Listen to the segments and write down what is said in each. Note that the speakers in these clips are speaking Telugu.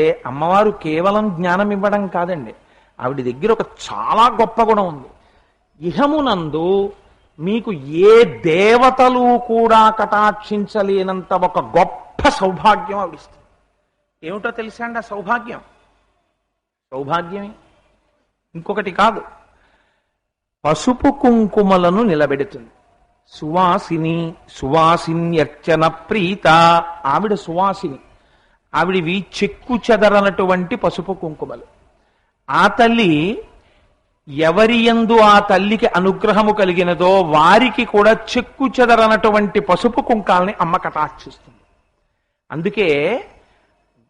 అమ్మవారు కేవలం జ్ఞానం ఇవ్వడం కాదండి. ఆవిడ దగ్గర ఒక చాలా గొప్ప గుణం ఉంది. ఇహమునందు మీకు ఏ దేవతలు కూడా కటాక్షించలేనంత ఒక గొప్ప సౌభాగ్యం ఆవిడిస్తుంది ఏమిటో తెలుసా అండి ఆ సౌభాగ్యం? సౌభాగ్యమే. ఇంకొకటి కాదు. పసుపు కుంకుమలను నిలబెడుతుంది. సువాసిని సువాసిన్యర్చన ప్రీత. ఆవిడ సువాసిని. ఆవిడవి చెక్కు చెదరనటువంటి పసుపు కుంకుమలు. ఆ తల్లి ఎవరి యందు ఆ తల్లికి అనుగ్రహము కలిగినదో వారికి కూడా చెక్కు చెదరనటువంటి పసుపు కుంకాలని అమ్మ కటాక్షిస్తుంది. అందుకే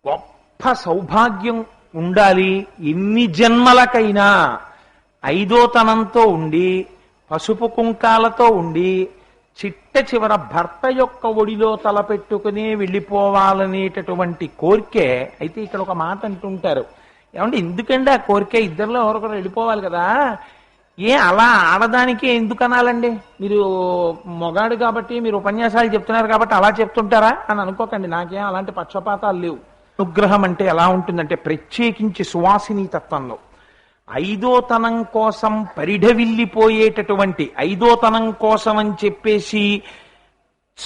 గొప్ప సౌభాగ్యం ఉండాలి. ఎన్ని జన్మలకైనా ఐదోతనంతో ఉండి పసుపు కుంకాలతో ఉండి చిట్ట చివర భర్త యొక్క ఒడిలో తలపెట్టుకుని వెళ్ళిపోవాలనేటటువంటి కోరికే అయితే ఇక్కడ ఒక మాట అంటుంటారు. ఏమంటే ఎందుకండి ఆ కోరిక? ఇద్దరిలో ఎవరొకరు వెళ్ళిపోవాలి కదా. ఏ అలా ఆడదానికే ఎందుకు అనాలండి? మీరు మొగాడు కాబట్టి మీరు ఉపన్యాసాలు చెప్తున్నారు కాబట్టి అలా చెప్తుంటారా? అని అనుకోకండి నాకేం అలాంటి పక్షపాతాలు లేవు. అనుగ్రహం అంటే ఎలా ఉంటుందంటే ప్రత్యేకించి సువాసిని తత్వంలో. ఐదోతనం కోసం పరిఢవిల్లిపోయేటటువంటి ఐదోతనం కోసం అని చెప్పేసి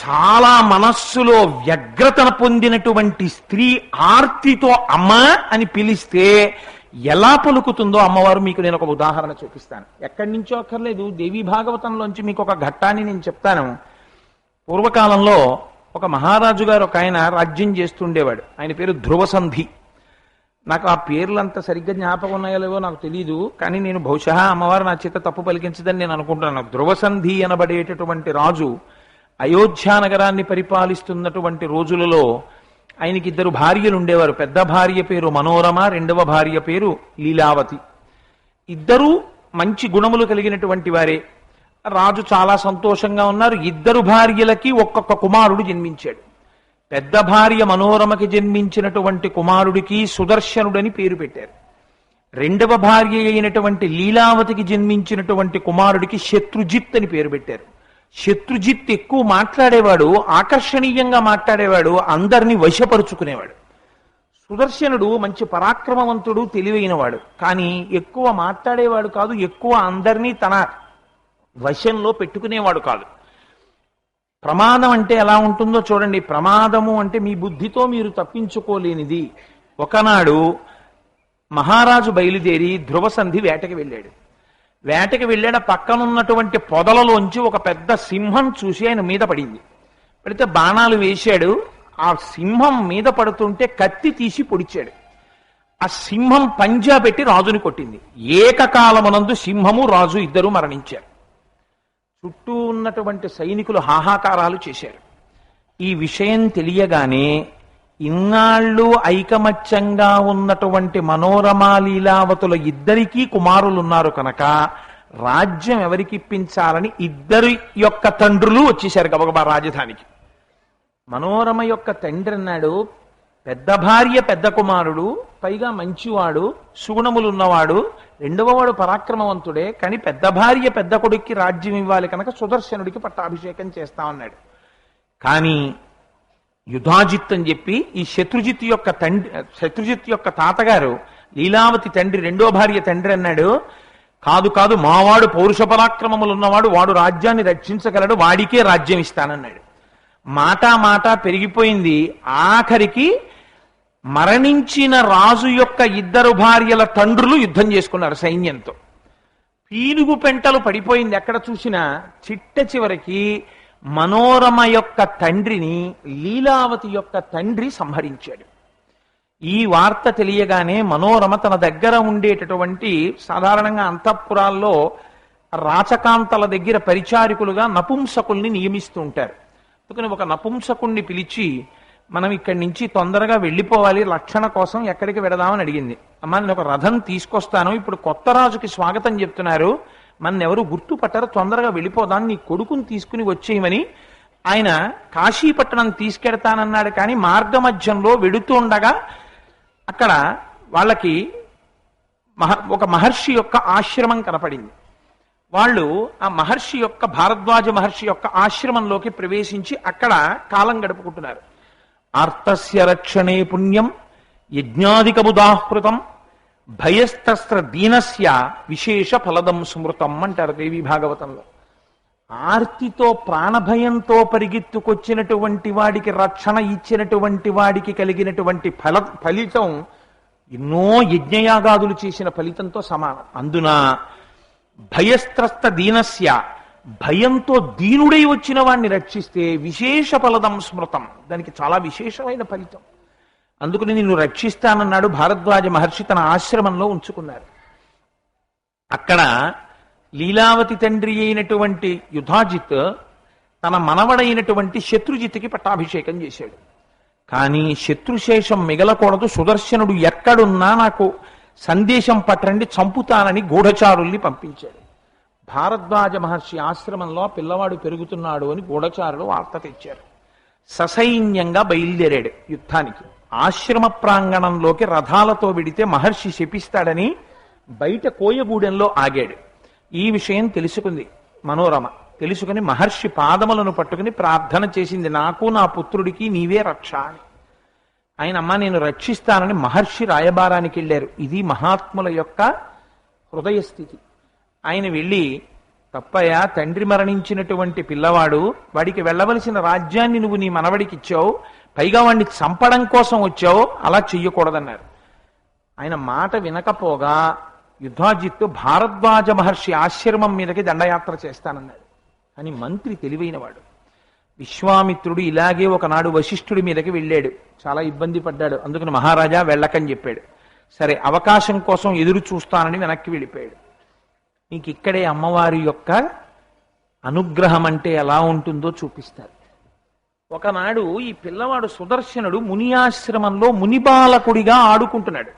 చాలా మనస్సులో వ్యగ్రతను పొందినటువంటి స్త్రీ ఆర్తితో అమ్మ అని పిలిస్తే ఎలా పలుకుతుందో అమ్మవారు మీకు నేను ఒక ఉదాహరణ చూపిస్తాను. ఎక్కడి నుంచో అక్కర్లేదు దేవీ భాగవతంలోంచి మీకు ఒక ఘట్టాన్ని నేను చెప్తాను. పూర్వకాలంలో ఒక మహారాజు గారు ఒక ఆయన రాజ్యం చేస్తుండేవాడు. ఆయన పేరు ధ్రువసంధి. నాకు ఆ పేర్లంతా సరిగ్గా జ్ఞాపకం ఉన్నాయో లేవో నాకు తెలియదు కానీ నేను బహుశా అమ్మవారు నా చేత తప్పు పలికించదని నేను అనుకుంటున్నాను. ధ్రువసంధి అనబడేటటువంటి రాజు అయోధ్య నగరాన్ని పరిపాలిస్తున్నటువంటి రోజులలో ఆయనకి ఇద్దరు భార్యలు ఉండేవారు. పెద్ద భార్య పేరు మనోరమ రెండవ భార్య పేరు లీలావతి. ఇద్దరూ మంచి గుణములు కలిగినటువంటి వారే. రాజు చాలా సంతోషంగా ఉన్నారు. ఇద్దరు భార్యలకి ఒక్కొక్క కుమారుడు జన్మించాడు. పెద్ద భార్య మనోరమకి జన్మించినటువంటి కుమారుడికి సుదర్శనుడని పేరు పెట్టారు. రెండవ భార్య అయినటువంటి లీలావతికి జన్మించినటువంటి కుమారుడికి శత్రుజిత్ అని పేరు పెట్టారు. శత్రుజిత్ ఎక్కువ మాట్లాడేవాడు ఆకర్షణీయంగా మాట్లాడేవాడు అందరినీ వశపరుచుకునేవాడు. సుదర్శనుడు మంచి పరాక్రమవంతుడు తెలివైనవాడు. కానీ ఎక్కువ మాట్లాడేవాడు కాదు ఎక్కువ అందరినీ తన వశంలో పెట్టుకునేవాడు కాదు. ప్రమాదం అంటే ఎలా ఉంటుందో చూడండి. ప్రమాదము అంటే మీ బుద్ధితో మీరు తప్పించుకోలేనిది. ఒకనాడు మహారాజు బయలుదేరి ధ్రువసంధి వేటకి వెళ్ళాడు. వేటకి వెళ్ళాడ పక్కనున్నటువంటి పొదలలోంచి ఒక పెద్ద సింహం చూసి ఆయన మీద పడింది. పడితే బాణాలు వేశాడు. ఆ సింహం మీద పడుతుంటే కత్తి తీసి పొడిచాడు. ఆ సింహం పంజా పెట్టి రాజుని కొట్టింది. ఏకకాలమునందు సింహము రాజు ఇద్దరు మరణించారు. చుట్టూ ఉన్నటువంటి సైనికులు హాహాకారాలు చేశారు. ఈ విషయం తెలియగానే ఇన్నాళ్ళు ఐకమత్యంగా ఉన్నటువంటి మనోరమా లీలావతుల ఇద్దరికీ కుమారులున్నారు కనుక రాజ్యం ఎవరికిప్పించాలని ఇద్దరి యొక్క తండ్రులు వచ్చేశారు గబగబా రాజధానికి. మనోరమ యొక్క తండ్రి అన్నాడు పెద్ద భార్య పెద్ద కుమారుడు పైగా మంచివాడు సుగుణములున్నవాడు రెండవ వాడు పరాక్రమవంతుడే కానీ పెద్ద భార్య పెద్ద కొడుక్కి రాజ్యం ఇవ్వాలి కనుక సుదర్శనుడికి పట్టాభిషేకం చేస్తామన్నాడు కానీ యుధాజిత్ అని చెప్పి ఈ శత్రుజిత్ యొక్క తండ్రి శత్రుజిత్ యొక్క తాతగారు లీలావతి తండ్రి రెండో భార్య తండ్రి అన్నాడు కాదు కాదు మావాడు పౌరుష పరాక్రమములు ఉన్నవాడు వాడు రాజ్యాన్ని రక్షించగలడు వాడికే రాజ్యం ఇస్తానన్నాడు. మాటా మాట పెరిగిపోయింది. ఆఖరికి మరణించిన రాజు యొక్క ఇద్దరు భార్యల తండ్రులు యుద్ధం చేసుకున్నారు సైన్యంతో. పీనుగు పెంటలు పడిపోయింది. ఎక్కడ చూసినా చిట్ట చివరికి మనోరమ యొక్క తండ్రిని లీలావతి యొక్క తండ్రి సంహరించాడు. ఈ వార్త తెలియగానే మనోరమ తన దగ్గర ఉండేటటువంటి సాధారణంగా అంతఃపురాల్లో రాచకాంతల దగ్గర పరిచారికులుగా నపుంసకుల్ని నియమిస్తూ ఉంటారు. అందుకని ఒక నపుంసకుణ్ణి పిలిచి మనం ఇక్కడి నుంచి తొందరగా వెళ్ళిపోవాలి రక్షణ కోసం ఎక్కడికి వెడదామని అడిగింది. అమ్మ నేను ఒక రథం తీసుకొస్తాను ఇప్పుడు కొత్త రాజుకి స్వాగతం చెప్తున్నారు. మన్నెవరు ఎవరు గుర్తుపట్టరు తొందరగా వెళ్ళిపోదాం నీ కొడుకుని తీసుకుని వచ్చేయమని. ఆయన కాశీపట్టణం తీసుకెడతానన్నాడు కానీ మార్గ మధ్యంలో వెడుతూ ఉండగా అక్కడ వాళ్ళకి మహ ఒక మహర్షి యొక్క ఆశ్రమం కనపడింది. వాళ్ళు ఆ మహర్షి యొక్క భారద్వాజ మహర్షి యొక్క ఆశ్రమంలోకి ప్రవేశించి అక్కడ కాలం గడుపుకుంటున్నారు. ఆర్తస్య రక్షణే పుణ్యం యజ్ఞాధికముదాహృతం భయస్తస్త్ర దీనస్య విశేష ఫలదం స్మృతం అంటారు దేవి భాగవతంలో. ఆర్తితో ప్రాణభయంతో పరిగెత్తుకొచ్చినటువంటి వాడికి రక్షణ ఇచ్చినటువంటి వాడికి కలిగినటువంటి ఫల ఫలితం ఎన్నో యజ్ఞయాగాదులు చేసిన ఫలితంతో సమానం. అందున భయస్త్రస్త దీనస్య భయంతో దీనుడై వచ్చిన వాడిని రక్షిస్తే విశేష ఫలదం స్మృతం. దానికి చాలా విశేషమైన ఫలితం. అందుకని నిన్ను రక్షిస్తానన్నాడు భారద్వాజ మహర్షి తన ఆశ్రమంలో ఉంచుకున్నారు. అక్కడ లీలావతి తండ్రి అయినటువంటి యుధాజిత్ తన మనవడైనటువంటి శత్రుజిత్కి పట్టాభిషేకం చేశాడు. కానీ శత్రుశేషం మిగలకూడదు సుదర్శనుడు ఎక్కడున్నా నాకు సందేశం పట్టండి చంపుతానని గూఢచారుల్ని పంపించాడు. భారద్వాజ మహర్షి ఆశ్రమంలో పిల్లవాడు పెరుగుతున్నాడు అని గూఢచారులు వార్త తెచ్చారు. ససైన్యంగా బయలుదేరాడు యుద్ధానికి. ఆశ్రమ ప్రాంగణంలోకి రథాలతో విడితే మహర్షి శపిస్తాడని బయట కోయగూడెంలో ఆగాడు. ఈ విషయం తెలుసుకుంది మనోరమ. తెలుసుకుని మహర్షి పాదములను పట్టుకుని ప్రార్థన చేసింది నాకు నా పుత్రుడికి నీవే రక్ష అని. ఆయన అమ్మ నేను రక్షిస్తానని మహర్షి రాయబారానికి వెళ్ళారు. ఇది మహాత్ముల యొక్క హృదయ స్థితి ఆయన వెళ్ళి తప్పయ్యా తండ్రి మరణించినటువంటి పిల్లవాడు వాడికి వెళ్ళవలసిన రాజ్యాన్ని నువ్వు నీ మనవడికి ఇచ్చావు పైగా వాడిని చంపడం కోసం వచ్చావు అలా చెయ్యకూడదన్నారు. ఆయన మాట వినకపోగా యుద్ధాజిత్తు భారద్వాజ మహర్షి ఆశ్రమం మీదకి దండయాత్ర చేస్తానన్నాడు. అని మంత్రి తెలివైనవాడు. విశ్వామిత్రుడు ఇలాగే ఒకనాడు వశిష్ఠుడి మీదకి వెళ్ళాడు. చాలా ఇబ్బంది పడ్డాడు. అందుకని మహారాజా వెళ్ళకని చెప్పాడు. సరే అవకాశం కోసం ఎదురు చూస్తానని వెనక్కి వెళ్ళిపోయాడు. మీకు ఇక్కడే అమ్మవారి యొక్క అనుగ్రహం అంటే ఎలా ఉంటుందో చూపిస్తారు. ఒకనాడు ఈ పిల్లవాడు సుదర్శనుడు మునియాశ్రమంలో మునిబాలకుడిగా ఆడుకుంటున్నాడు.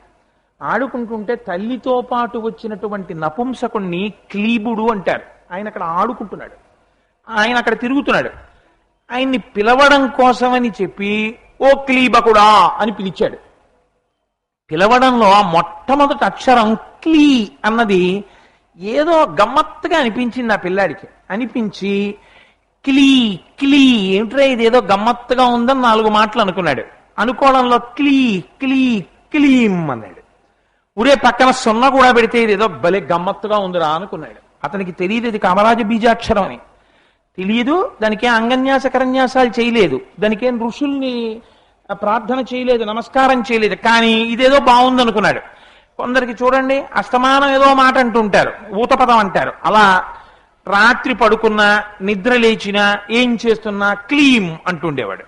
ఆడుకుంటుంటే తల్లితో పాటు వచ్చినటువంటి నపుంసకుణ్ణి క్లీబుడు అంటారు. ఆయన అక్కడ ఆడుకుంటున్నాడు. ఆయన అక్కడ తిరుగుతున్నాడు. ఆయన్ని పిలవడం కోసమని చెప్పి ఓ క్లీబకుడా అని పిలిచాడు. పిలవడంలో ఆ మొట్టమొదటి అక్షరం క్లీ అన్నది ఏదో గమ్మత్తుగా అనిపించింది ఆ పిల్లాడికి. అనిపించి క్లీ క్లీ ఏమిట్రా ఇది? ఏదో గమ్మత్తుగా ఉందని నాలుగు మాటలు అనుకున్నాడు. అనుకోవడంలో క్లీ క్లీ క్లీమ్ అన్నాడు. ఊరే పక్కన సున్న కూడా పెడితే ఇది ఏదో భలే గమ్మత్తుగా ఉందిరా అనుకున్నాడు. అతనికి తెలియదు ఇది కామరాజ బీజాక్షరం అని. తెలియదు దానికేం అంగన్యాస కరన్యాసాలు చేయలేదు. దానికేం ఋషుల్ని ప్రార్థన చేయలేదు నమస్కారం చేయలేదు. కానీ ఇదేదో బాగుందనుకున్నాడు. కొందరికి చూడండి అస్తమానం ఏదో మాట అంటుంటారు ఊతపదం అంటారు. అలా రాత్రి పడుకున్నా నిద్ర లేచినా ఏం చేస్తున్నా క్లీం అంటుండేవాడు.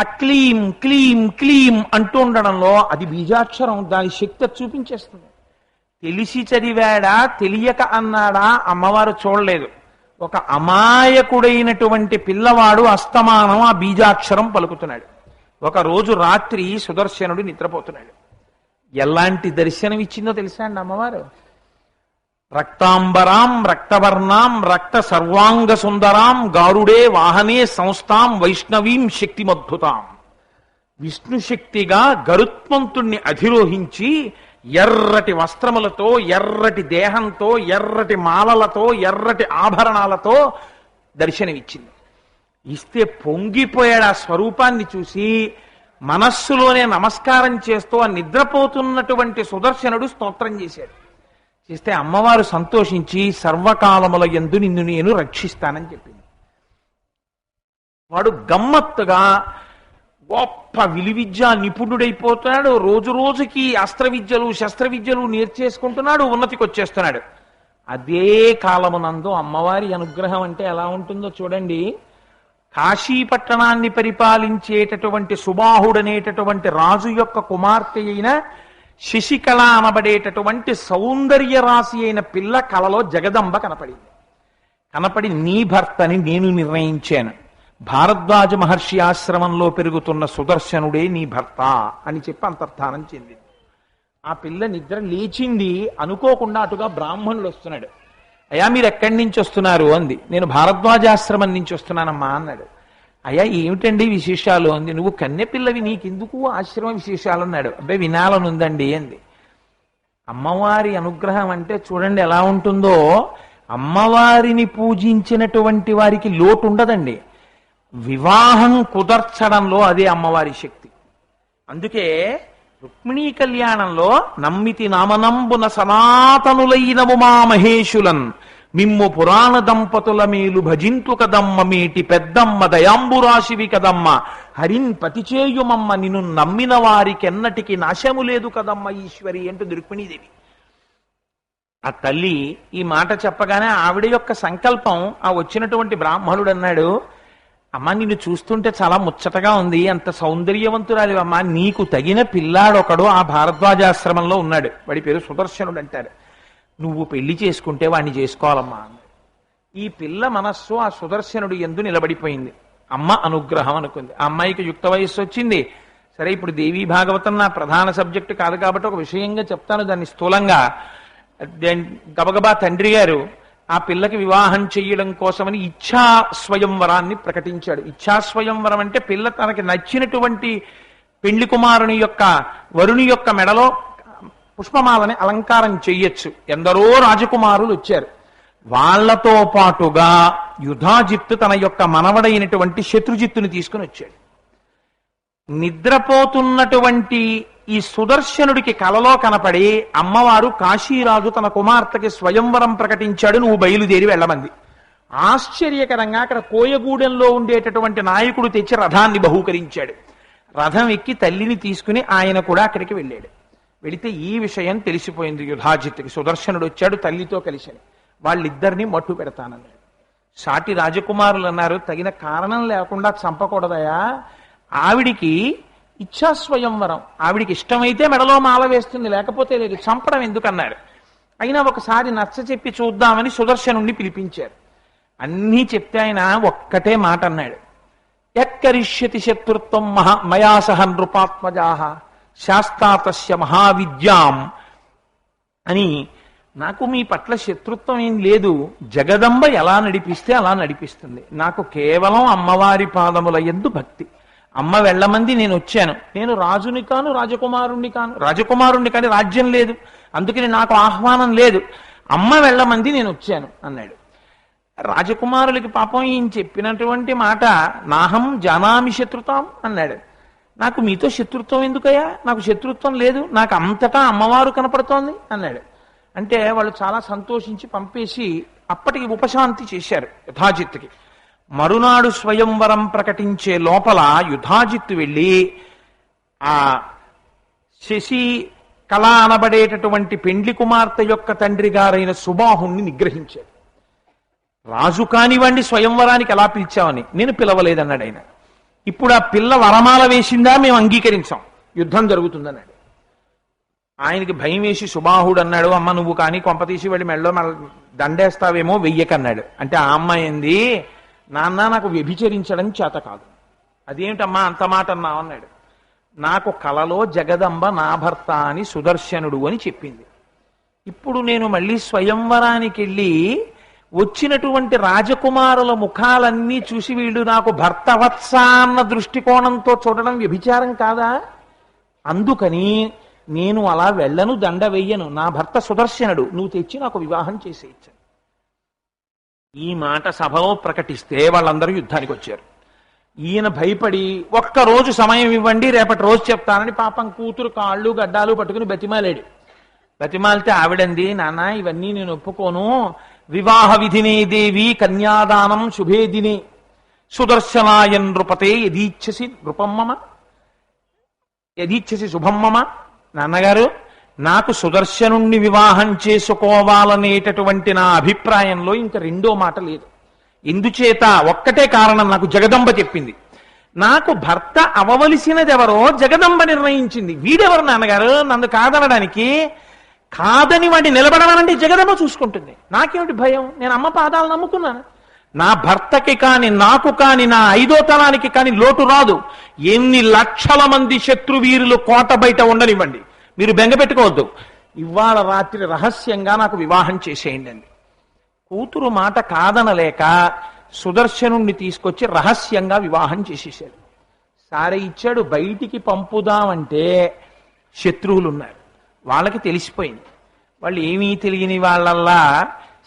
ఆ క్లీం క్లీం క్లీం అంటూ ఉండడంలో అది బీజాక్షరం దాని శక్తి చూపించేస్తుంది. తెలిసి చదివాడా తెలియక అన్నాడా అమ్మవారు చూడలేదు. ఒక అమాయకుడైనటువంటి పిల్లవాడు అస్తమానం ఆ బీజాక్షరం పలుకుతున్నాడు. ఒక రోజు రాత్రి సుదర్శనుడు నిద్రపోతున్నాడు. ఎలాంటి దర్శనం ఇచ్చిందో తెలుసా అండి అమ్మవారు? రక్తాంబరాం రక్తవర్ణాం రక్త సర్వాంగ సుందరాం గారుడే వాహనే సంస్థాం వైష్ణవీం శక్తిమద్భుతాం. విష్ణు శక్తిగా గరుత్మంతుణ్ణి అధిరోహించి ఎర్రటి వస్త్రములతో ఎర్రటి దేహంతో ఎర్రటి మాలలతో ఎర్రటి ఆభరణాలతో దర్శనమిచ్చింది. ఇస్తే పొంగిపోయాడు ఆ స్వరూపాన్ని చూసి మనస్సులోనే నమస్కారం చేస్తూ ఆ నిద్రపోతున్నటువంటి సుదర్శనుడు స్తోత్రం చేశాడు. చేస్తే అమ్మవారు సంతోషించి సర్వకాలముల ఎందు నిన్ను నేను రక్షిస్తానని చెప్పింది. వాడు గమ్మత్తుగా గొప్ప విలువిద్య నిపుణుడైపోతున్నాడు. రోజు రోజుకి అస్త్ర విద్యలు శస్త్రవిద్యలు నేర్చేసుకుంటున్నాడు ఉన్నతికి వచ్చేస్తున్నాడు అదే కాలమునందు అమ్మవారి అనుగ్రహం అంటే ఎలా ఉంటుందో చూడండి. కాశీ పట్టణాన్ని పరిపాలించేటటువంటి సుబాహుడనేటటువంటి రాజు యొక్క కుమార్తె అయిన శశికళ అనబడేటటువంటి సౌందర్య రాశి అయిన పిల్ల కలలో జగదంబ కనపడింది. కనపడి నీ భర్తని నేను నిర్ణయించాను. భారద్వాజ మహర్షి ఆశ్రమంలో పెరుగుతున్న సుదర్శనుడే నీ భర్త అని చెప్పి అంతర్ధానం చెందింది. ఆ పిల్ల నిద్ర లేచింది అనుకోకుండా అటుగా బ్రాహ్మణుడు వస్తున్నాడు. అయ్యా మీరు ఎక్కడి నుంచి వస్తున్నారు అంది. నేను భారద్వాజాశ్రమం నుంచి వస్తున్నానమ్మా అన్నాడు. అయ్యా ఏమిటండి విశేషాలు అంది. నువ్వు కన్నెపిల్లవి నీకెందుకు ఆశ్రమ విశేషాలు అన్నాడు. అబ్బాయి వినాలనుందండి అంది. అమ్మవారి అనుగ్రహం అంటే చూడండి ఎలా ఉంటుందో. అమ్మవారిని పూజించినటువంటి వారికి లోటు ఉండదండి వివాహం కుదర్చడంలో అదే అమ్మవారి శక్తి. అందుకే రుక్మిణీ కళ్యాణంలో నమ్మితి నామనంబున సనాతనులైనవు మా మహేషులన్ మిమ్ము పురాణ దంపతుల మేలు భజింతు కదమ్మ మేటి పెద్దమ్మ దయాంబురాశివి కదమ్మ. హరిన్ పతిచేయుమమ్మ నిన్ను నమ్మిన వారికెన్నటికి నాశము లేదు కదమ్మ ఈశ్వరి అంటుంది రుక్మిణీదేవి ఆ తల్లి ఈ మాట చెప్పగానే ఆవిడ యొక్క సంకల్పం ఆ వచ్చినటువంటి బ్రాహ్మణుడు అన్నాడు అమ్మ నిన్ను చూస్తుంటే చాలా ముచ్చటగా ఉంది. అంత సౌందర్యవంతురాలి అమ్మ. నీకు తగిన పిల్లాడొకడు ఆ భారద్వాజాశ్రమంలో ఉన్నాడు. వాడి పేరు సుదర్శనుడు అంటారు. నువ్వు పెళ్ళి చేసుకుంటే వాడిని చేసుకోవాలమ్మా ఈ పిల్ల మనస్సు ఆ సుదర్శనుడు ఎందు నిలబడిపోయింది. అమ్మ అనుగ్రహం అనుకుంది. ఆ అమ్మాయికి యుక్త వయస్సు వచ్చింది. సరే ఇప్పుడు దేవీ భాగవతం నా ప్రధాన సబ్జెక్టు కాదు కాబట్టి ఒక విషయంగా చెప్తాను. దాన్ని స్థూలంగా. గబగబా తండ్రి గారు ఆ పిల్లకి వివాహం చేయడం కోసమని ఇచ్ఛా స్వయంవరాన్ని ప్రకటించాడు. ఇచ్ఛా స్వయంవరం అంటే పిల్ల తనకి నచ్చినటువంటి పెళ్ళి కుమారుని యొక్క వరుని యొక్క మెడలో పుష్పమాలని అలంకారం చెయ్యొచ్చు. ఎందరో రాజకుమారులు వచ్చారు. వాళ్ళతో పాటుగా యుధాజిత్తు తన యొక్క మనవడైనటువంటి శత్రుజిత్తుని తీసుకుని వచ్చాడు. నిద్రపోతున్నటువంటి ఈ సుదర్శనుడికి కలలో కనపడి అమ్మవారు కాశీరాజు తన కుమార్తెకి స్వయంవరం ప్రకటించాడు నువ్వు బయలుదేరి వెళ్ళమంది. ఆశ్చర్యకరంగా అక్కడ కోయగూడెంలో ఉండేటటువంటి నాయకుడు తెచ్చి రథాన్ని బహూకరించాడు. రథం ఎక్కి తల్లిని తీసుకుని ఆయన కూడా అక్కడికి వెళ్ళాడు. వెళితే ఈ విషయం తెలిసిపోయింది యుధాజిత్తుకి. సుదర్శనుడు వచ్చాడు తల్లితో కలిసి వాళ్ళిద్దరిని మట్టు పెడతానన్నాడు. సాటి రాజకుమారులు అన్నారు తగిన కారణం లేకుండా చంపకూడదయా? ఆవిడికి ఇచ్ఛా స్వయంవరం ఆవిడికి ఇష్టమైతే మెడలో మాల వేస్తుంది లేకపోతే లేదు చంపడం ఎందుకన్నారు? అయినా ఒకసారి నచ్చ చెప్పి చూద్దామని సుదర్శనుణ్ణి పిలిపించారు. అన్నీ చెప్తే ఆయన ఒక్కటే మాట అన్నాడు. ఎక్కరిష్యతి శత్రుత్వం మహా మయా సహ నృపాత్మజాహ శాస్తాతస్య మహావిద్యాం అని నాకు మీ పట్ల శత్రుత్వం ఏం లేదు జగదంబ ఎలా నడిపిస్తే అలా నడిపిస్తుంది. నాకు కేవలం అమ్మవారి పాదముల ఎందు భక్తి. అమ్మ వెళ్ళమంది నేను వచ్చాను. నేను రాజుని కాను రాజకుమారుణ్ణి కాను. రాజకుమారుణ్ణి కానీ రాజ్యం లేదు. అందుకని నాకు ఆహ్వానం లేదు. అమ్మ వెళ్ళమంది నేను వచ్చాను అన్నాడు. రాజకుమారులకి పాపం ఈయన చెప్పినటువంటి మాట నాహం జానామి శత్రుతాం అన్నాడు. నాకు మీతో శత్రుత్వం ఎందుకయ్యా? నాకు శత్రుత్వం లేదు. నాకు అంతటా అమ్మవారు కనపడుతోంది అన్నాడు. అంటే వాళ్ళు చాలా సంతోషించి పంపేసి అప్పటికి ఉపశాంతి చేశారు యుధాజిత్తుకి మరునాడు స్వయంవరం ప్రకటించే లోపల యుధాజిత్తు వెళ్ళి ఆ శశి కళ అనబడేటటువంటి పెండ్లి కుమార్తె యొక్క తండ్రి గారైన సుబాహుణ్ణి నిగ్రహించాడు. రాజు కానివ్వండి స్వయంవరానికి ఎలా పిలిచామని నేను పిలవలేదన్నాడు ఆయన. ఇప్పుడు ఆ పిల్ల వరమాల వేసిందా? మేము అంగీకరించాం. యుద్ధం జరుగుతుందన్నాడు. ఆయనకి భయం వేసి సుబాహుడు అన్నాడు అమ్మ నువ్వు కానీ కొంపతీసి వెళ్ళి మెళ్ళో మెల్ల దండేస్తావేమో వెయ్యకన్నాడు. అంటే ఆ అమ్మాయింది నాన్న నాకు వ్యభిచరించడం చేత కాదు. అదేమిటమ్మా అంత మాట అన్నావు అన్నాడు. నాకు కలలో జగదంబ నా భర్త అని సుదర్శనుడు అని చెప్పింది. ఇప్పుడు నేను మళ్ళీ స్వయంవరానికి వెళ్ళి వచ్చినటువంటి రాజకుమారుల ముఖాలన్నీ చూసి వీళ్ళు నాకు భర్తవత్స అన్న దృష్టికోణంతో చూడడం వ్యభిచారం కాదా? అందుకని నేను అలా వెళ్ళను దండ వెయ్యను నా భర్త సుదర్శనుడు. నువ్వు తెచ్చి నాకు వివాహం చేసేయచ్చు ఈ మాట సభలో ప్రకటిస్తే వాళ్ళందరూ యుద్ధానికి వచ్చారు. ఈయన భయపడి ఒక్క రోజు సమయం ఇవ్వండి రేపటి రోజు చెప్తానని పాపం కూతురు కాళ్ళు గడ్డాలు పట్టుకుని బతిమాలాడు. బతిమాలితే ఆవిడంది నాన్న ఇవన్నీ నేను ఒప్పుకోను. వివాహ విధినే దేవి కన్యాదానం శుభేదిని సుదర్శనాయ నృపతే యదీచ్ఛసి నృపమ్మమ యదీచ్ఛసి శుభమ్మమ నాన్నగారు నాకు సుదర్శనుణ్ణి వివాహం చేసుకోవాలనేటటువంటి నా అభిప్రాయంలో ఇంకా రెండో మాట లేదు. ఎందుచేత ఒక్కటే కారణం నాకు జగదంబ చెప్పింది. నాకు భర్త అవవలసినది ఎవరో జగదంబ నిర్ణయించింది. వీడెవరు నాన్నగారు? నన్ను కాదనడానికి కాదని వాడిని నిలబడమనండి జగదమ్మ చూసుకుంటుంది. నాకేమిటి భయం? నేను అమ్మ పాదాలు నమ్ముకున్నాను. నా భర్తకి కాని నాకు కాని నా ఐదో తరానికి కాని లోటు రాదు. ఎన్ని లక్షల మంది శత్రువీరులు కోట బయట ఉండనివ్వండి. మీరు బెంగ పెట్టుకోవద్దు. ఇవాళ రాత్రి రహస్యంగా నాకు వివాహం చేసేయండి అండి కూతురు మాట కాదనలేక సుదర్శనుణ్ణి తీసుకొచ్చి రహస్యంగా వివాహం చేసేసాడు సారే ఇచ్చాడు బయటికి పంపుదామంటే శత్రువులు ఉన్నారు వాళ్ళకి తెలిసిపోయింది. వాళ్ళు ఏమీ తెలియని వాళ్ళల్లా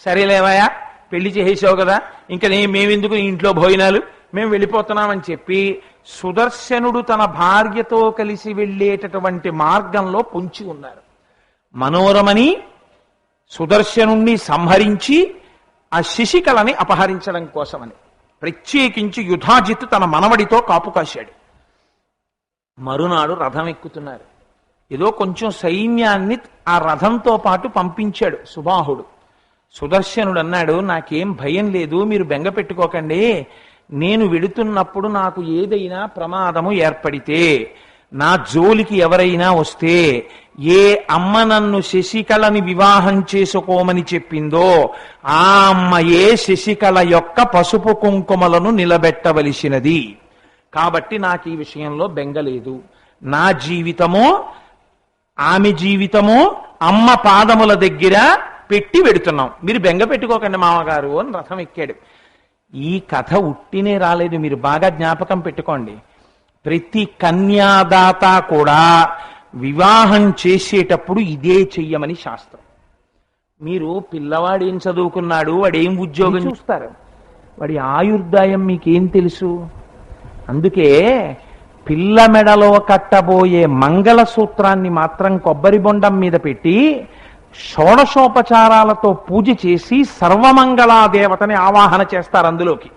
సరేలేవయా పెళ్ళి చేసేసావు కదా ఇంకా నేను మేమెందుకు ఇంట్లో భోజనాలు? మేము వెళ్ళిపోతున్నామని చెప్పి సుదర్శనుడు తన భార్యతో కలిసి వెళ్ళేటటువంటి మార్గంలో పొంచి ఉన్నారు. మనోరమని సుదర్శనుణ్ణి సంహరించి ఆ శిశికలని అపహరించడం కోసమని ప్రత్యేకించి యుధాజిత్ తన మనవడితో కాపు కాశాడు. మరునాడు రథం ఎక్కుతున్నారు. ఏదో కొంచెం సైన్యాన్ని ఆ రథంతో పాటు పంపించాడు సుబాహుడు. సుదర్శనుడు అన్నాడు నాకేం భయం లేదు మీరు బెంగ పెట్టుకోకండి. నేను వెడుతున్నప్పుడు నాకు ఏదైనా ప్రమాదము ఏర్పడితే నా జోలికి ఎవరైనా వస్తే ఏ అమ్మ నన్ను శశికళని వివాహం చేసుకోమని చెప్పిందో ఆ అమ్మయే శశికళ యొక్క పసుపు కుంకుమలను నిలబెట్టవలసినది. కాబట్టి నాకు ఈ విషయంలో బెంగలేదు నా జీవితము ఆమె జీవితము అమ్మ పాదముల దగ్గర పెట్టి వెడుతున్నాం. మీరు బెంగ పెట్టుకోకండి మామగారు అని రథం ఎక్కాడు. ఈ కథ ఉట్టినే రాలేదు. మీరు బాగా జ్ఞాపకం పెట్టుకోండి. ప్రతి కన్యాదాత కూడా వివాహం చేసేటప్పుడు ఇదే చెయ్యమని శాస్త్రం. మీరు పిల్లవాడు ఏం చదువుకున్నాడు వాడు ఏం ఉద్యోగం చూస్తారు. వాడి ఆయుర్దాయం మీకేం తెలుసు? అందుకే పిల్ల మెడలో కట్టబోయే మంగళసూత్రాన్ని మాత్రం కొబ్బరి బొండం మీద పెట్టి షోడశోపచారాలతో పూజ చేసి సర్వమంగళా దేవతని ఆవాహన చేస్తారు అందులోకి.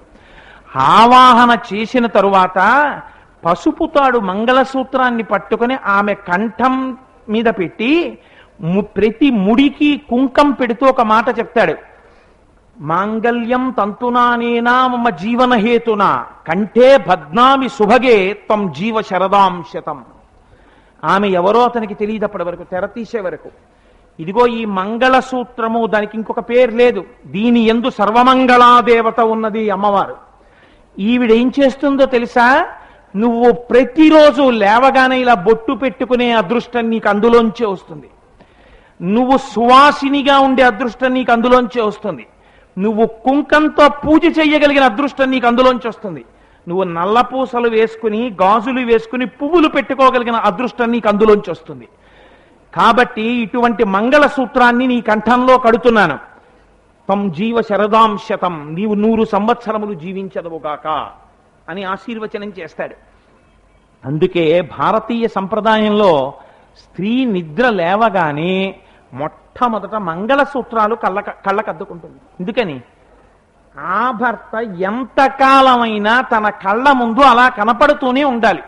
ఆవాహన చేసిన తరువాత పసుపుతాడు మంగళసూత్రాన్ని పట్టుకొని ఆమె కంఠం మీద పెట్టి ప్రతి ముడికి కుంకం పెడుతూ ఒక మాట చెప్తాడు. మాంగళ్యం తంతునానేనా మమ జీవన హేతున కంఠే భద్నామి సుభగే త్వం జీవ శరదాం శతం ఆమె ఎవరో అతనికి తెలియదు అప్పటి వరకు తెర తీసే వరకు. ఇదిగో ఈ మంగళసూత్రము దానికి ఇంకొక పేరు లేదు. దీని ఎందు సర్వమంగళా దేవత ఉన్నది అమ్మవారు. ఈవిడ ఏం చేస్తుందో తెలుసా? నువ్వు ప్రతిరోజు లేవగానే ఇలా బొట్టు పెట్టుకునే అదృష్టం నీకు అందులోంచే వస్తుంది. నువ్వు సువాసినిగా ఉండే అదృష్టం నీకు అందులోంచే వస్తుంది. నువ్వు కుంకంతో పూజ చేయగలిగిన అదృష్టం నీకు అందులోంచి వస్తుంది. నువ్వు నల్ల పూసలు వేసుకుని గాజులు వేసుకుని పువ్వులు పెట్టుకోగలిగిన అదృష్టం నీకు అందులోంచి వస్తుంది. కాబట్టి ఇటువంటి మంగళ సూత్రాన్ని నీ కంఠంలో కడుతున్నాను. తం జీవ శరదాం శతం నీవు నూరు సంవత్సరములు జీవించదవుగాక అని ఆశీర్వచనం చేస్తాడు. అందుకే భారతీయ సంప్రదాయంలో స్త్రీ నిద్ర లేవగానే మొట్టమొదట మంగళసూత్రాలు కళ్ళ కళ్ళకద్దుకుంటుంది ఎందుకని? ఆ భర్త ఎంతకాలమైనా తన కళ్ళ ముందు అలా కనపడుతూనే ఉండాలి.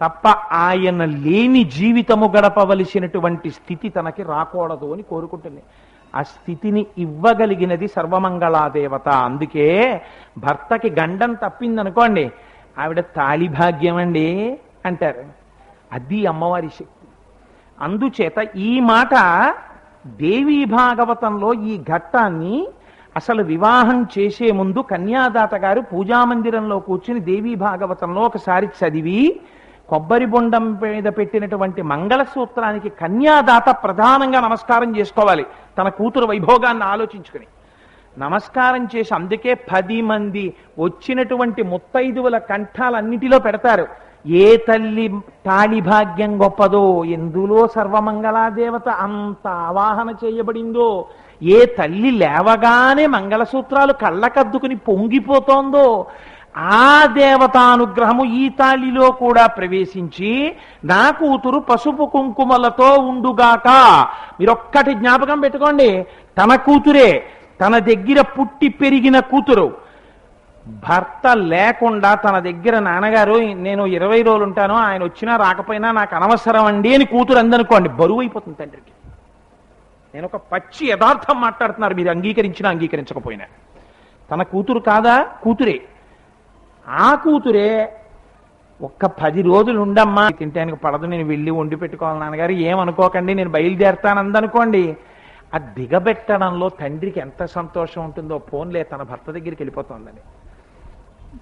తప్ప ఆయన లేని జీవితము గడపవలసినటువంటి స్థితి తనకి రాకూడదు అని కోరుకుంటుంది. ఆ స్థితిని ఇవ్వగలిగినది సర్వమంగళాదేవత. అందుకే భర్తకి గండం తప్పిందనుకోండి ఆవిడ తాళిభాగ్యం అండి అంటారు. అది అమ్మవారి శక్తి. అందుచేత ఈ మాట దేవీ భాగవతంలో ఈ ఘట్టాన్ని అసలు వివాహం చేసే ముందు కన్యాదాత గారు పూజామందిరంలో కూర్చుని దేవీ భాగవతంలో ఒకసారి చదివి కొబ్బరి బొండం మీద పెట్టినటువంటి మంగళసూత్రానికి కన్యాదాత ప్రధానంగా నమస్కారం చేసుకోవాలి. తన కూతురు వైభోగాన్ని ఆలోచించుకుని. నమస్కారం చేసి అందుకే పది మంది వచ్చినటువంటి ముత్తైదువుల కంఠాలన్నిటిలో పెడతారు. ఏ తల్లి తాళి భాగ్యం గొప్పదో ఎందులో సర్వమంగళాదేవత అంత ఆవాహన చేయబడిందో ఏ తల్లి లేవగానే మంగళసూత్రాలు కళ్ళకద్దుకుని పొంగిపోతోందో ఆ దేవతానుగ్రహము ఈ తాళిలో కూడా ప్రవేశించి నా కూతురు పసుపు కుంకుమలతో ఉండుగాక. మీరొక్కటి జ్ఞాపకం పెట్టుకోండి. తన కూతురే తన దగ్గర పుట్టి పెరిగిన కూతురు. భర్త లేకుండా తన దగ్గర నాన్నగారు నేను ఇరవై రోజులు ఉంటాను ఆయన వచ్చినా రాకపోయినా నాకు అనవసరం అండి అని కూతురు అందనుకోండి. బరువు అయిపోతుంది తండ్రికి. నేను ఒక పచ్చి యథార్థం మాట్లాడుతున్నారు. మీరు అంగీకరించినా అంగీకరించకపోయినా. తన కూతురు కాదా? కూతురే. ఆ కూతురే ఒక్క పది రోజులు ఉండమ్మా తింటానికి పడదు నేను వెళ్ళి వండి పెట్టుకోవాలి నాన్నగారు. ఏమనుకోకండి నేను బయలుదేరుతానందనుకోండి. ఆ దిగబెట్టడంలో తండ్రికి ఎంత సంతోషం ఉంటుందో ఫోన్లే తన భర్త దగ్గరికి వెళ్ళిపోతుందని.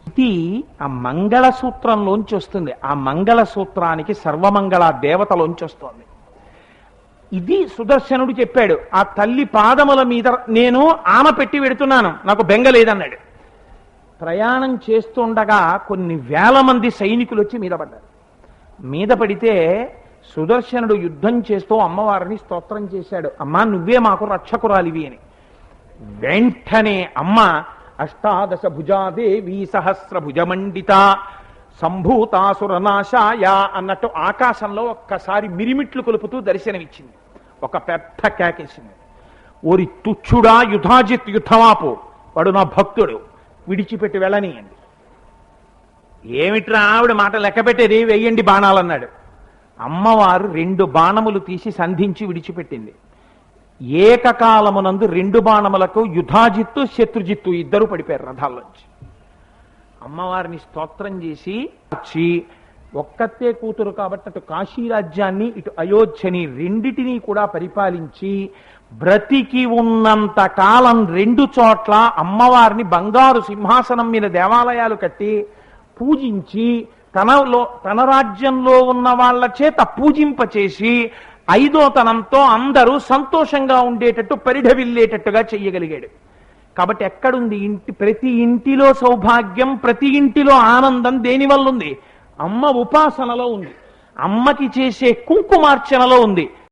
ఇది ఆ మంగళసూత్రంలోంచి వస్తుంది. ఆ మంగళసూత్రానికి సర్వమంగళ దేవతలోంచి వస్తుంది. ఇది సుదర్శనుడు చెప్పాడు ఆ తల్లి పాదముల మీద నేను ఆమె పెట్టి పెడుతున్నాను నాకు బెంగ లేదన్నాడు. ప్రయాణం చేస్తుండగా కొన్ని వేల మంది సైనికులు వచ్చి మీద పడ్డారు. మీద పడితే సుదర్శనుడు యుద్ధం చేస్తూ అమ్మవారిని స్తోత్రం చేశాడు. అమ్మా నువ్వే మాకు రక్షకురాలివి అని. వెంటనే అమ్మ అష్టాదశ భుజాదేవి సహస్ర భుజమండిత సంభూతాసురనాశాయ అన్నట్టు ఆకాశంలో ఒక్కసారి మిరిమిట్లు కొలుపుతూ దర్శనమిచ్చింది. ఒక పెద్ద కేకేసింది. ఓరి తుచ్చుడా యుధాజిత్ యుద్ధమాపు వాడు నా భక్తుడు విడిచిపెట్టి వెళ్ళనీయండి. ఏమిట్రా ఆవిడ మాట లెక్క పెట్టేది వెయ్యండి బాణాలన్నాడు. అమ్మవారు రెండు బాణములు తీసి సంధించి విడిచిపెట్టింది. ఏకకాలమునందు రెండు బాణములకు యుధాజిత్తు శత్రుజిత్తు ఇద్దరు పడిపోయారు రథాల్లోంచి అమ్మవారిని స్తోత్రం చేసి వచ్చి ఒక్కతే కూతురు కాబట్టి అటు కాశీ రాజ్యాన్ని ఇటు అయోధ్యని రెండిటినీ కూడా పరిపాలించి బ్రతికి ఉన్నంత కాలం రెండు చోట్ల అమ్మవారిని బంగారు సింహాసనం మీద దేవాలయాలు కట్టి పూజించి తనలో తన రాజ్యంలో ఉన్న వాళ్ళ చేత పూజింపచేసి ఐదో తనంతో అందరూ సంతోషంగా ఉండేటట్టు పరిఢవిల్లేటట్టుగా చెయ్యగలిగాడు. కాబట్టి ఎక్కడుంది? ఇంటి ప్రతి ఇంటిలో సౌభాగ్యం ప్రతి ఇంటిలో ఆనందం దేని వల్ల ఉంది? అమ్మ ఉపాసనలో ఉంది. అమ్మకి చేసే కుంకుమార్చనలో ఉంది.